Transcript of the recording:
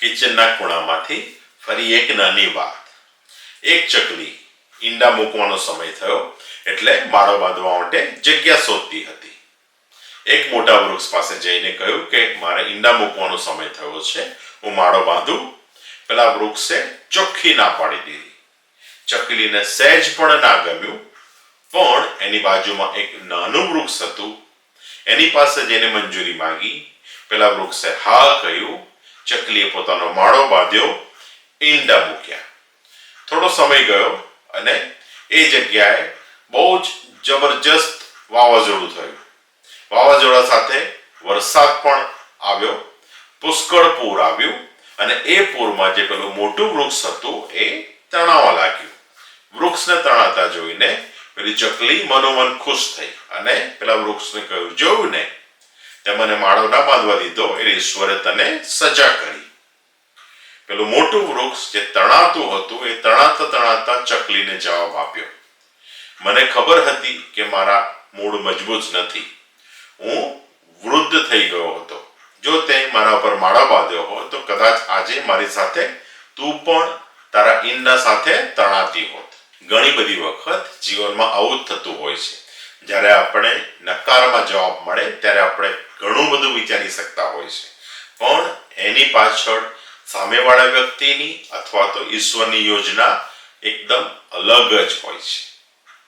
કિચનના ખૂણામાંથી ફરી એક નાની વાત. એક ચકલી ઈંડા મૂકવાનો સમય થયો એટલે માળો બાંધવા માટે જગ્યા શોધતી હતી. એક મોટા વૃક્ષ પાસે જઈને કહ્યું કે, મારે ઈંડા મૂકવાનો સમય થયો છે. હું માળો બાંધું. પેલા વૃક્ષે ચોખ્ખી ના પાડી દીધી. ચકલીને સહેજ પણ ના ગમ્યું. પણ એની બાજુમાં એક નાનું વૃક્ષ હતું. એની પાસે જઈને મંજૂરી માંગી. પેલા વૃક્ષે હા કહ્યું ચકલીએ પોતાનો માળો બાંધ્યો, ઈંડા મૂક્યા. થોડો સમય ગયો અને એ જગ્યાએ બહુ જ જબરજસ્ત વાવાઝોડું થયું. વાવાઝોડા સાથે વરસાદ પણ આવ્યો, પુષ્કળ પૂર આવ્યું અને એ પૂરમાં જે પેલું મોટું વૃક્ષ હતું એ તણાવા લાગ્યું. વૃક્ષને તણાતા જોઈને પેલી ચકલી મનોમન ખુશ થઈ અને પેલા વૃક્ષને કહ્યું, જોયું ને? તે મને માળો ના બાંધવા દીધો એટલે ઈશ્વરે તને સજા કરી. પેલું મોટું વૃક્ષ જે તણાતું હતું એ તણાતા તણાતા ચકલીને જવાબ આપ્યો. મને ખબર હતી કે મારા મૂળ મજબૂત નથી. હું વૃદ્ધ થઈ ગયો હતો. જો તે મારા ઉપર માળા બાંધ્યો હોત તો કદાચ આજે મારી સાથે તું પણ તારા ઈંડા સાથે તણાતી હોત. ઘણી બધી વખત જીવનમાં આવું જ થતું હોય છે. જ્યારે આપણે નકારમાં જવાબ મળે, ત્યારે આપણે ઘણું બધું વિચારી શકતા હોય છે. પણ એની પાછળ સામેવાળા વ્યક્તિની અથવા તો ઈશ્વરની યોજના એકદમ અલગ જ હોય છે.